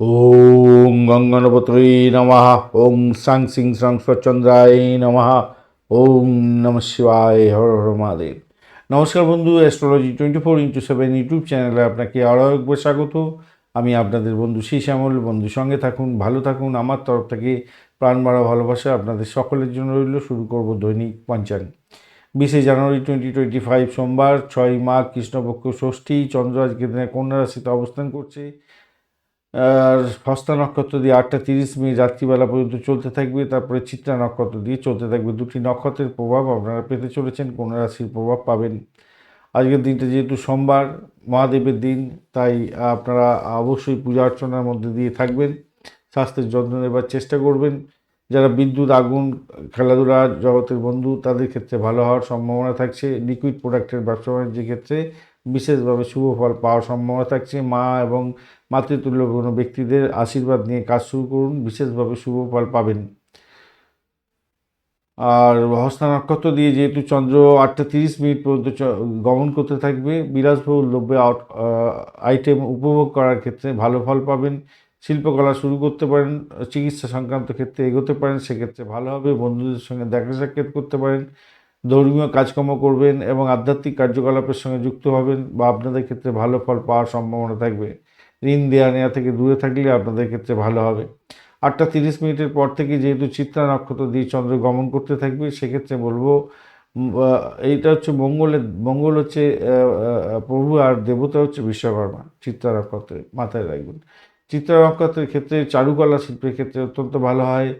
ওং গঙ্গনপতয়ে নমঃ ওং সাং সিং সাং স্বচ্চন্দ্রায় নমঃ ওং নম শিবায় হর হর মহাদেব নমস্কার বন্ধু astrology twenty four into seven YouTube চ্যানেলে আপনাকে আরও একবার স্বাগত। আমি আপনাদের বন্ধু শ্রী শ্যামল। বন্ধু সঙ্গে থাকুন, ভালো থাকুন। আমার তরফ থেকে প্রাণ বাড়া ভালোবাসা আপনাদের সকলের জন্য রইল। শুরু করব দৈনিক পঞ্চাঙ্গ বিশে জানুয়ারি টোয়েন্টি টোয়েন্টি ফাইভ সোমবার, ছয় মাঘ কৃষ্ণপক্ষ ষষ্ঠী। চন্দ্র আজকে দিনে কন্যা রাশিতে অবস্থান করছে। হস্তা নক্ষত্র দিয়ে আটটা তিরিশ মিনিট রাত্রিবেলা পর্যন্ত চলতে থাকবে, তারপরে চিত্রা নক্ষত্র দিয়ে চলতে থাকবে। দুটি নক্ষত্রের প্রভাব আপনারা পেতে চলেছেন কন্যা রাশির প্রভাব পাবেন। আজকের দিনটা যেহেতু সোমবার, মহাদেবের দিন, তাই আপনারা অবশ্যই পূজা অর্চনার মধ্যে দিয়ে থাকবেন, স্বাস্থ্যের যত্ন নেবার চেষ্টা করবেন। যারা বিদ্যুৎ, আগুন, খেলাধুলা, জগতের বন্ধু, তাদের ক্ষেত্রে ভালো হওয়ার সম্ভাবনা থাকছে। লিকুইড প্রোডাক্টের ব্যবসা বাণিজ্যের ক্ষেত্রে বিশেষভাবে শুভ ফল পাওয়ার সম্ভাবনা থাকছে। মা এবং মাতৃতুল্য কোনো ব্যক্তিদের আশীর্বাদ নিয়ে কাজ শুরু করুন, বিশেষভাবে শুভ ফল পাবেন। আর হস্তা নক্ষত্র দিয়ে যেহেতু চন্দ্র আটটা তিরিশ মিনিট পর্যন্ত গমন করতে থাকবে, বিলাসবহুল দ্রব্য আইটেম উপভোগ করার ক্ষেত্রে ভালো ফল পাবেন। শিল্পকলা শুরু করতে পারেন, চিকিৎসা সংক্রান্ত ক্ষেত্রে এগোতে পারেন, সেক্ষেত্রে ভালো হবে, বন্ধুদের সঙ্গে দেখা সাক্ষাৎ করতে পারেন, ধর্মীয় কাজকর্ম করবেন এবং আধ্যাত্মিক কার্যকলাপের সঙ্গে যুক্ত হবেন বা আপনাদের ক্ষেত্রে ভালো ফল পাওয়ার সম্ভাবনা থাকবে। ঋণ দেওয়া নেওয়া থেকে দূরে থাকলে আপনাদের ক্ষেত্রে ভালো হবে। আটটা তিরিশ মিনিটের পর থেকে যেহেতু চিত্রা নক্ষত্র দিয়ে চন্দ্র গমন করতে থাকবে, সেক্ষেত্রে বলব এইটা হচ্ছে মঙ্গলের মঙ্গল হচ্ছে প্রভু আর দেবতা হচ্ছে বিশ্বকর্মা, চিত্রা নক্ষত্রে মাথায় রাখবেন। চিত্রা নক্ষত্রের ক্ষেত্রে চারুকলা শিল্পের ক্ষেত্রে অত্যন্ত ভালো হয়,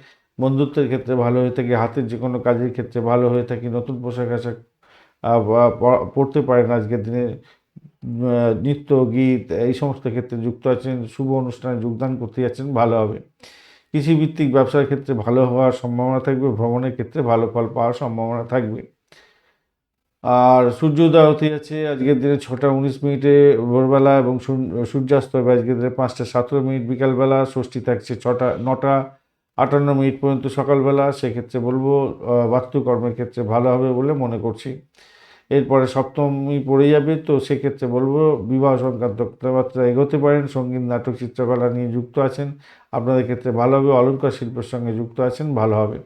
বন্ধুত্বের ক্ষেত্রে ভালো হয়ে থাকে, হাতের যে কোনো কাজের ক্ষেত্রে ভালো হয়ে থাকে, নতুন পোশাক আশাক পড়তে পারেন আজকের দিনে। নৃত্য, গীত, এই সমস্ত ক্ষেত্রে যুক্ত আছেন, শুভ অনুষ্ঠানে যোগদান করতে যাচ্ছেন, ভালো হবে। কৃষিভিত্তিক ব্যবসার ক্ষেত্রে ভালো হওয়ার সম্ভাবনা থাকবে, ভ্রমণের ক্ষেত্রে ভালো ফল পাওয়ার সম্ভাবনা থাকবে। আর সূর্যোদয় হতে যাচ্ছে, আজকের দিনে ছটা উনিশ মিনিটে ভোরবেলা এবং সূর্যাস্ত হবে আজকের দিনে পাঁচটা সতেরো মিনিট বিকালবেলা, ষষ্ঠী থাকছে ছটা, নটা আটান্ন মিনিট পর্যন্ত সকালবেলা। সেক্ষেত্রে বলব বাস্তুকর্মের ক্ষেত্রে ভালো হবে বলে মনে করছি। এরপরে সপ্তমী পড়ে যাবে, তো সেক্ষেত্রে বলব বিবাহ সংক্রান্ত কথাবার্তা এগোতে পারেন, সংগীত, নাটক, চিত্রকলা নিয়ে যুক্ত আছেন। আপনাদের ক্ষেত্রে ভালো হবে অলঙ্কার শিল্পের সঙ্গে যুক্ত আছেন, ভালো হবে।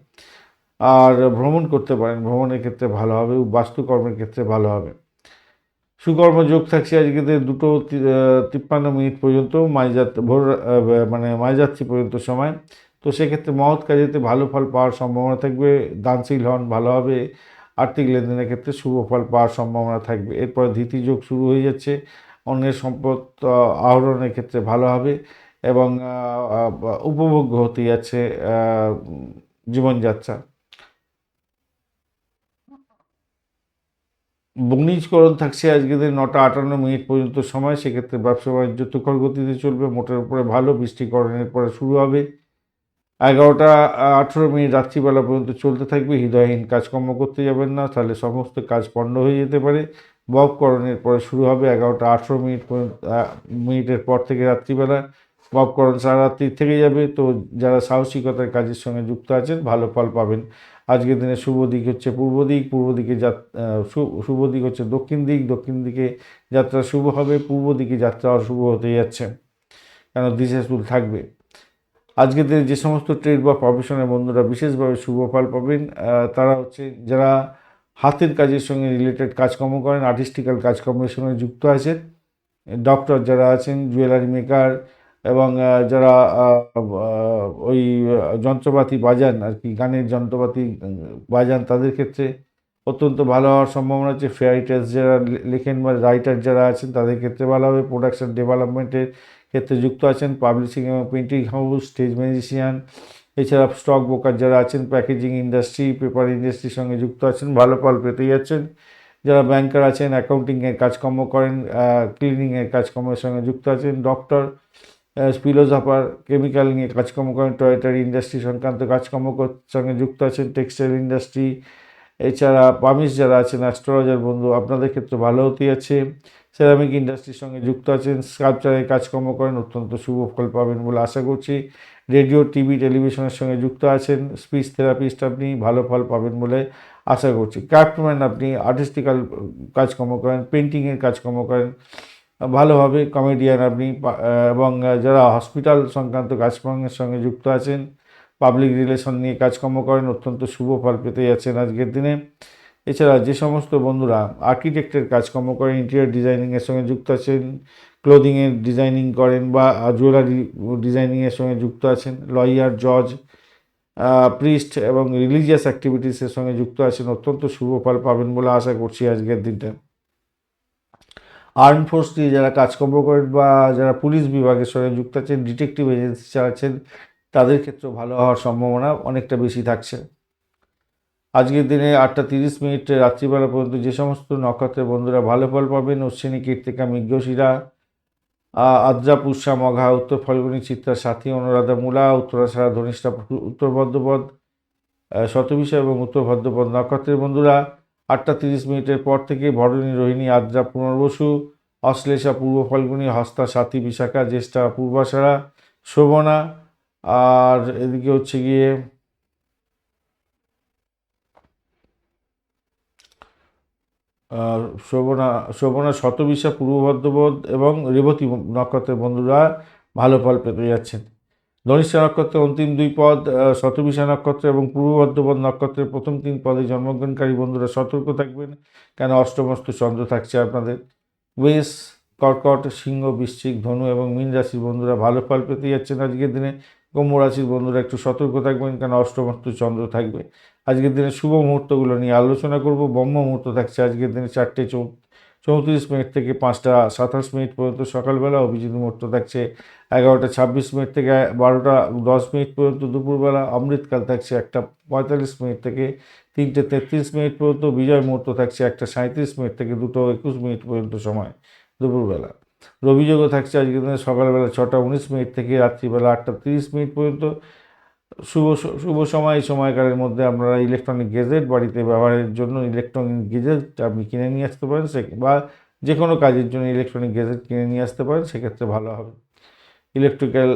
আর ভ্রমণ করতে পারেন, ভ্রমণের ক্ষেত্রে ভালো হবে, বাস্তুকর্মের ক্ষেত্রে ভালো হবে। সুকর্ম যোগ থাকছে আজকে দুটো তিপ্পান্ন মিনিট পর্যন্ত মাইযাত্রা ভোর মানে মাইযাত্রী পর্যন্ত সময়। তো সেক্ষেত্রে মহৎ কাজেতে ভালো ফল পাওয়ার সম্ভাবনা থাকবে, দানশীল হন, ভালো হবে। আর্থিক লেনদেনের ক্ষেত্রে শুভ ফল পাওয়ার সম্ভাবনা থাকবে। এরপর ধীতি যোগ শুরু হয়ে যাচ্ছে। অন্যের সম্পদ আহরণের ক্ষেত্রে ভালো হবে এবং উপভোগ্য হতে যাচ্ছে জীবনযাত্রা। বণিজকরণ থাকছে আজকে দিন নটা আটান্ন মিনিট পর্যন্ত সময়। সেক্ষেত্রে ব্যবসা বাণিজ্য তুখর গতিতে চলবে। মোটের উপরে ভালো বৃষ্টিকরণের পরে শুরু হবে। এগারোটা আঠেরো মিনিট রাত্রিবেলা পর্যন্ত চলতে থাকবে। হৃদয়হীন কাজকর্ম করতে যাবেন না, তাহলে সমস্ত কাজ পণ্ড হয়ে যেতে পারে। ববকরণের পরে শুরু হবে এগারোটা, আঠেরো মিনিট পর্যন্ত মিনিটের পর থেকে রাত্রিবেলা। ববকরণ সারা রাত্রি থেকে যাবে। তো যারা সাহসিকতার কাজের সঙ্গে যুক্ত আছেন, ভালো ফল পাবেন। আজকের দিনে শুভ দিক হচ্ছে পূর্ব দিক। পূর্ব দিকে শুভ দিক হচ্ছে দক্ষিণ দিক। দক্ষিণ দিকে যাত্রা শুভ হবে। পূর্ব দিকে যাত্রা অশুভ হতে যাচ্ছে। কেন দিশাশুল থাকবে? আজকের দিনে যে সমস্ত ট্রেড বা প্রফেশনের বন্ধুরা বিশেষভাবে শুভ ফল পাবেন তারা হচ্ছে যারা হাতের কাজের সঙ্গে রিলেটেড কাজকর্ম করেন আর্টিস্টিক্যাল কাজকর্মের সঙ্গে যুক্ত আছেন ডক্টর যারা আছেন জুয়েলারি মেকার এবং যারা ওই যন্ত্রপাতি বাজান আর কি, গানের যন্ত্রপাতি বাজান, তাদের ক্ষেত্রে অত্যন্ত ভালো হওয়ার সম্ভাবনা আছে। ফেয়ার টেস্ট যারা লেখেন বা রাইটার যারা আছেন, তাদের ক্ষেত্রে ভালো হবে। প্রোডাকশন ডেভেলপমেন্টের ক্ষেত্রে যুক্ত আছেন পাবলিশিং এবং প্রিন্টিং হাউস স্টেজ ম্যাজিশিয়ান এছাড়া স্টক ব্রোকার যারা আছেন প্যাকেজিং ইন্ডাস্ট্রি পেপার ইন্ডাস্ট্রির সঙ্গে যুক্ত আছেন, ভালো ফল পেতে যাচ্ছেন। যারা ব্যাংকার আছেন অ্যাকাউন্টিংয়ের কাজকর্ম করেন ক্লিনিংয়ের কাজকর্মের সঙ্গে যুক্ত আছেন ডক্টর স্পিলোজাপার কেমিক্যাল নিয়ে কাজকর্ম করেন টয়টারি ইন্ডাস্ট্রি সংক্রান্ত কাজকর্ম সঙ্গে যুক্ত আছেন টেক্সটাইল ইন্ডাস্ট্রি এছাড়া পামিস যারা আছেন অ্যাস্ট্রোলজার বন্ধু, আপনাদের ক্ষেত্রে ভালো হতে আছে সেরামিক ইন্ডাস্ট্রির সঙ্গে যুক্ত আছেন স্কাল্পচারের কাজকর্ম করেন, অত্যন্ত শুভ ফল পাবেন বলে আশা করছি। রেডিও টিভি টেলিভিশনের সঙ্গে যুক্ত আছেন স্পিচ থেরাপিস্ট আপনি, ভালো ফল পাবেন বলে আশা করছি। ক্রাফটম্যান আপনি আর্টিস্টিক্যাল কাজকর্ম করেন পেন্টিংয়ের কাজকর্ম করেন, ভালোভাবে কমেডিয়ান আপনি এবং যারা হসপিটাল সংক্রান্ত কাজকর্মের সঙ্গে যুক্ত আছেন পাবলিক রিলেশন নিয়ে কাজকর্ম করেন, অত্যন্ত শুভ ফল পেতে যাচ্ছেন আজকের দিনে। এছাড়া যে সমস্ত বন্ধুরা আর্কিটেক্টের কাজকর্ম করেন ইন্টেরিয়ার ডিজাইনিংয়ের সঙ্গে যুক্ত আছেন ক্লোদিংয়ের ডিজাইনিং করেন বা জুয়েলারি ডিজাইনিংয়ের সঙ্গে যুক্ত আছেন লয়ার জজ প্রিস্ট এবং রিলিজিয়াস অ্যাক্টিভিটিসের সঙ্গে যুক্ত আছেন, অত্যন্ত শুভ ফল পাবেন বলে আশা করছি আজকের দিনটা। আর্ম ফোর্স দিয়ে যারা কাজকর্ম করেন বা যারা পুলিশ বিভাগের সঙ্গে যুক্ত আছেন ডিটেকটিভ এজেন্সি চালাচ্ছেন, তাদের ক্ষেত্রেও ভালো হওয়ার সম্ভাবনা অনেকটা বেশি থাকছে। আজকের দিনে আটটা তিরিশ মিনিট রাত্রিবেলা পর্যন্ত যে সমস্ত নক্ষত্রের বন্ধুরা ভালো ফল পাবেন, অশ্বিনী, কীর্তিকা, মৃগশিরা আদ্রা, পুষ্যা, মঘা, উত্তর ফল্গুনী, চিত্রা, সাথী, অনুরাধা, মূলা, উত্তরাশারা, ধনিষ্ঠা উত্তর ভদ্রপদ শতবিষা এবং উত্তর ভদ্রপদ নক্ষত্রের বন্ধুরা, আটটা তিরিশ মিনিটের পর থেকে ভরণী, রোহিণী, আদ্রা, পুনর্বসু, অশ্লেষা, পূর্ব ফল্গুনী, হস্তা, সাথী, বিশাখা, জ্যেষ্ঠা, পূর্বাশারা, শোভনা, আর এদিকে হচ্ছে গিয়ে আহ, শোভনা শতবিশা পূর্ব ভদ্রপদ এবং রেবতী নক্ষত্রের বন্ধুরা ভালো ফল পেতে যাচ্ছেন। ধনিষ্ঠা নক্ষত্রের অন্তিম দুই পদ শতবিশা নক্ষত্র এবং পূর্ব ভদ্রপদ নক্ষত্রের প্রথম তিন পদে জন্মগ্রহণকারী বন্ধুরা সতর্ক থাকবেন কেন অষ্টমস্ত চন্দ্র থাকছে আপনাদের। বেশ কর্কট সিংহ বৃশ্চিক ধনু এবং মীন রাশির বন্ধুরা ভালো ফল পেতে যাচ্ছেন আজকের দিনে। রাশির বন্ধুরা একটু সতর্ক থাকবেন কেন অষ্টমস্ত চন্দ্র থাকবে। আজকের দিনে শুভ মুহূর্তগুলো নিয়ে আলোচনা করব। ব্রহ্ম মুহূর্ত থাকছে আজকের দিনে চারটে চৌত্রিশ মিনিট থেকে পাঁচটা সাতাশ মিনিট পর্যন্ত। সকালবেলা অভিজিৎ মুহূর্ত থাকছে এগারোটা ছাব্বিশ মিনিট থেকে বারোটা দশ মিনিট পর্যন্ত। দুপুরবেলা অমৃতকাল থাকছে একটা পঁয়তাল্লিশ মিনিট থেকে তিনটে তেত্রিশ মিনিট পর্যন্ত। বিজয় মুহূর্ত থাকছে একটা সাঁত্রিশ মিনিট থেকে দুটো একুশ মিনিট পর্যন্ত সময় দুপুরবেলা। রবিযোগও থাকছে আজকের দিনে সকালবেলা ছটা উনিশ মিনিট থেকে রাত্রিবেলা আটটা তিরিশ মিনিট পর্যন্ত। শুভ শুভ সময় সময়কালের মধ্যে আপনারা ইলেকট্রনিক গেজেট বাড়িতে ব্যবহারের জন্য ইলেকট্রনিক গেজেট আপনি কিনে নিয়ে আসতে পারেন। সে, বা যে কোনো কাজের জন্য ইলেকট্রনিক গেজেট কিনে নিয়ে আসতে পারেন, সেক্ষেত্রে ভালো হবে। ইলেকট্রিক্যাল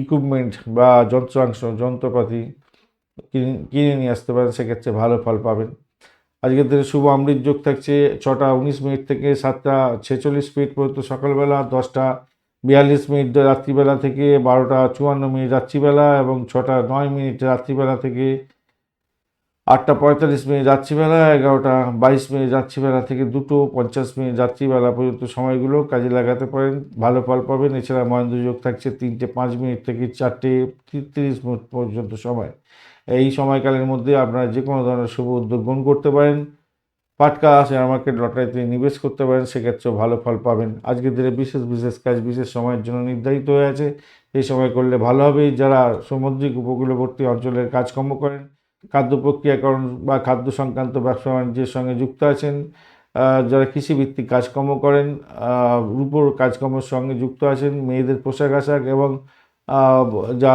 ইকুইপমেন্ট বা যন্ত্রাংশ, যন্ত্রপাতি কিনে নিয়ে আসতে পারেন, সেক্ষেত্রে ভালো ফল পাবেন। আজকের দিনে শুভ অমৃত যোগ থাকছে ছটা উনিশ মিনিট থেকে সাতটা ছেচল্লিশ মিনিট পর্যন্ত সকালবেলা, দশটা বিয়াল্লিশ মিনিট রাত্রিবেলা থেকে, বারোটা চুয়ান্ন মিনিট রাত্রিবেলা এবং ছটা নয় মিনিট রাত্রিবেলা থেকে, আটটা পঁয়তাল্লিশ মিনিট রাত্রিবেলা, এগারোটা বাইশ মিনিট রাত্রিবেলা থেকে দুটো পঞ্চাশ মিনিট রাত্রিবেলা পর্যন্ত সময়গুলো কাজে লাগাতে পারেন। ভালো ফল পাবেন। এছাড়া মহেন্দ্র যোগ থাকছে তিনটে পাঁচ মিনিট থেকে চারটে তিরিশ মিনিট পর্যন্ত সময়। এই সময়কালের মধ্যে আপনারা যে কোনো ধরনের শুভ উদ্যোগ গ্রহণ করতে পারেন। পাটকা শেয়ার মার্কেট লটারিতে নিবেশ করতে পারেন, সেক্ষেত্রেও ভালো ফল পাবেন। আজকের দিনে বিশেষ বিশেষ কাজ, বিশেষ সময়ের জন্য নির্ধারিত হয়ে আছে। এই সময় করলে ভালো হবে। যারা সামুদ্রিক উপকূলবর্তী অঞ্চলের কাজকর্ম করেন, খাদ্য প্রক্রিয়াকরণ বা খাদ্য সংক্রান্ত ব্যবসা বাণিজ্যের সঙ্গে যুক্ত আছেন যারা কৃষিভিত্তিক কাজকর্ম করেন রূপোর কাজকর্মের সঙ্গে যুক্ত আছেন, মেয়েদের পোশাক আশাক এবং যা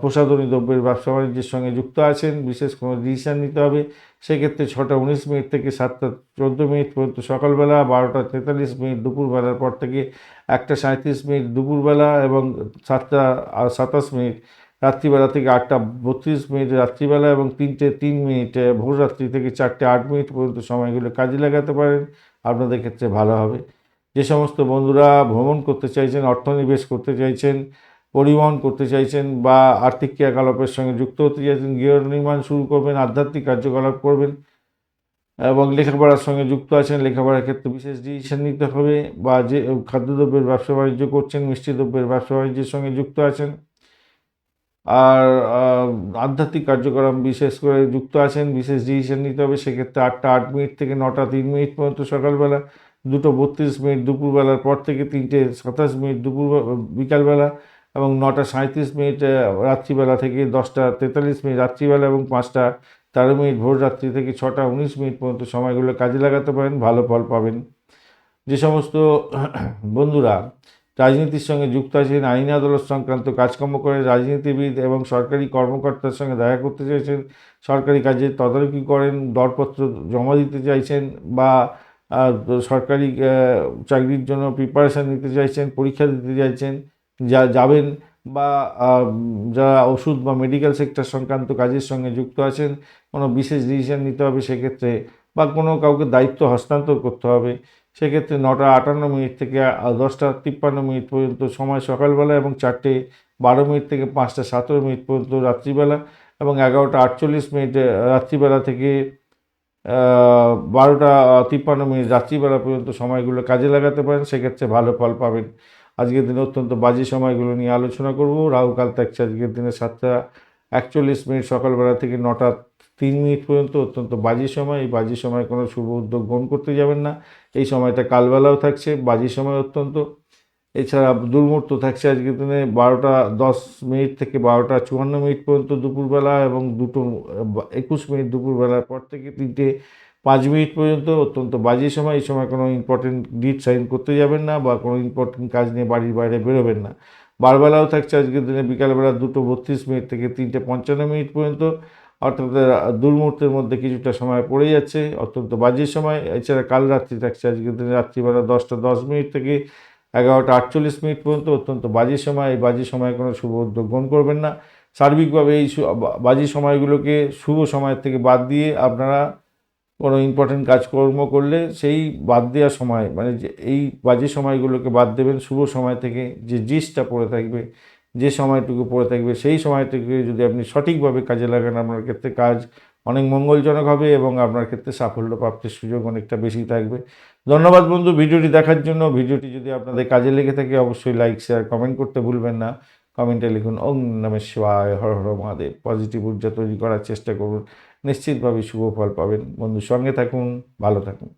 প্রসাধনী দ্রব্যের ব্যবসা বাণিজ্যের সঙ্গে যুক্ত আছেন বিশেষ কোনো ডিসিশন নিতে হবে। সেক্ষেত্রে ছটা উনিশ মিনিট থেকে সাতটা চোদ্দ মিনিট পর্যন্ত সকালবেলা বারোটা তেতাল্লিশ মিনিট দুপুরবেলার পর থেকে একটা সাঁত্রিশ মিনিট দুপুরবেলা এবং সাতটা সাতাশ মিনিট রাত্রিবেলা থেকে আটটা বত্রিশ মিনিট রাত্রিবেলা এবং তিনটে তিন মিনিট আহ, ভোর রাত্রি থেকে চারটে আট মিনিট পর্যন্ত সময়গুলো কাজে লাগাতে পারেন। আপনাদের ক্ষেত্রে ভালো হবে। যে সমস্ত বন্ধুরা ভ্রমণ করতে চাইছেন অর্থনিবেশ করতে চাইছেন পরিবহন করতে চাইছেন বা আর্থিক ক্রিয়াকলাপের সঙ্গে যুক্ত হতে চাইছেন, গৃহ নির্মাণ শুরু করবেন, আধ্যাত্মিক কার্যকলাপ করবেন, এবং লেখাপড়ার সঙ্গে যুক্ত আছেন, লেখাপড়ার ক্ষেত্রে বিশেষ ডিসিশন নিতে হবে বা যে খাদ্যদ্রব্যের ব্যবসা বাণিজ্য করছেন, মিষ্টি দ্রব্যের ব্যবসা বাণিজ্যের সঙ্গে যুক্ত আছেন, আর আধ্যাত্মিক কার্যক্রম বিশেষ করে যুক্ত আছেন, বিশেষ ডিসিশন নিতে হবে, সেক্ষেত্রে আটটা আট মিনিট থেকে নটা তিন মিনিট পর্যন্ত সকালবেলা, দুটো বত্রিশ মিনিট দুপুরবেলার পর থেকে তিনটে সাতাশ মিনিট দুপুর, বিকালবেলা এবং নটা সাঁত্রিশ মিনিট রাত্রিবেলা থেকে দশটা তেতাল্লিশ মিনিট, রাত্রিবেলা এবং পাঁচটা তেরো মিনিট, ভোর রাত্রি থেকে ছটা উনিশ মিনিট পর্যন্ত সময়গুলো কাজে লাগাতে পারেন, ভালো ফল পাবেন। যে সমস্ত বন্ধুরা রাজনীতির সঙ্গে যুক্ত আছেন, আইন আদালত সংক্রান্ত কাজকর্ম করে রাজনীতিবিদ এবং সরকারি কর্মকর্তার সঙ্গে দেখা করতে চাইছেন সরকারি কাজে তদারকি করেন, দরপত্র জমা দিতে চাইছেন বা সরকারি চাকরির জন্য প্রিপারেশান নিতে চাইছেন, পরীক্ষা দিতে চাইছেন যা যাবেন বা যারা ওষুধ বা মেডিকেল সেক্টর সংক্রান্ত কাজের সঙ্গে যুক্ত আছেন, কোনো বিশেষ ডিসিশন নিতে হবে সেক্ষেত্রে বা কোনো কাউকে দায়িত্ব হস্তান্তর করতে হবে, সেক্ষেত্রে নটা আটান্ন মিনিট থেকে দশটা তিপ্পান্ন মিনিট পর্যন্ত সময় সকালবেলা এবং চারটে বারো মিনিট থেকে পাঁচটা সতেরো মিনিট পর্যন্ত রাত্রিবেলা এবং এগারোটা আটচল্লিশ মিনিট রাত্রিবেলা থেকে বারোটা তিপ্পান্ন মিনিট রাত্রিবেলা পর্যন্ত সময়গুলো কাজে লাগাতে পারেন, সেক্ষেত্রে ভালো ফল পাবেন। আজকের দিনে অত্যন্ত বাজে সময়গুলো নিয়ে আলোচনা করব। রাহুকাল থাকছে আজকের দিনে সাতটা একচল্লিশ মিনিট সকালবেলা থেকে নটা তিন মিনিট পর্যন্ত অত্যন্ত বাজি সময়। এই বাজি সময় কোনো শুভ উদ্যোগ গ্রহণ করতে যাবেন না। এই সময়টা কালবেলাও থাকছে। বাজি সময় অত্যন্ত। এছাড়া দুর্মূর্ত থাকছে আজকের দিনে বারোটা দশ মিনিট থেকে বারোটা চুয়ান্ন মিনিট পর্যন্ত দুপুরবেলা এবং দুটো, একুশ মিনিট দুপুরবেলার পর থেকে তিনটে পাঁচ মিনিট পর্যন্ত অত্যন্ত বাজে সময়। এই সময় কোনো ইম্পর্টেন্ট ডিট সাইন করতে যাবেন না বা কোনো ইম্পর্টেন্ট কাজ নিয়ে বাড়ির বাইরে বেরোবেন না। বারবেলাও থাকছে আজকের দিনে বিকালবেলা দুটো বত্রিশ মিনিট থেকে তিনটে পঞ্চান্ন মিনিট পর্যন্ত। অর্থাৎ দুর্মুহূর্তের মধ্যে কিছুটা সময় পড়ে যাচ্ছে, অত্যন্ত বাজে সময়। এছাড়া কাল রাত্রি থাকছে আজকের দিনে রাত্রিবেলা দশটা দশ মিনিট থেকে এগারোটা আটচল্লিশ মিনিট পর্যন্ত অত্যন্ত বাজে সময়, এই বাজে সময়ে কোনো শুভ উদ্যোগ গ্রহণ করবেন না। সার্বিকভাবে এই বাজে সময়গুলোকে শুভ সময়ের থেকে বাদ দিয়ে আপনারা কোনো ইম্পর্টেন্ট কাজকর্ম করলে সেই বাদ দেওয়ার সময় মানে যে, এই বাজে সময়গুলোকে বাদ দেবেন। শুভ সময় থেকে যে জিসটা পড়ে থাকবে, যে সময়টুকু পড়ে থাকবে, সেই সময়টুকু যদি আপনি সঠিকভাবে কাজে লাগান, আপনার ক্ষেত্রে কাজ অনেক মঙ্গলজনক হবে এবং আপনার ক্ষেত্রে সাফল্য প্রাপ্তির সুযোগ অনেকটা বেশি থাকবে। ধন্যবাদ বন্ধু ভিডিওটি দেখার জন্য। ভিডিওটি যদি আপনাদের কাজে লেগে থাকে, অবশ্যই লাইক শেয়ার কমেন্ট করতে ভুলবেন না। কমেন্টে লিখুন, ওং নমে শিবায়, হর হর মহাদেব। পজিটিভ ঊর্জা তৈরি করার চেষ্টা করুন। নিশ্চিতভাবে শুভ ফল পাবেন। বন্ধুর সঙ্গে থাকুন, ভালো থাকুন।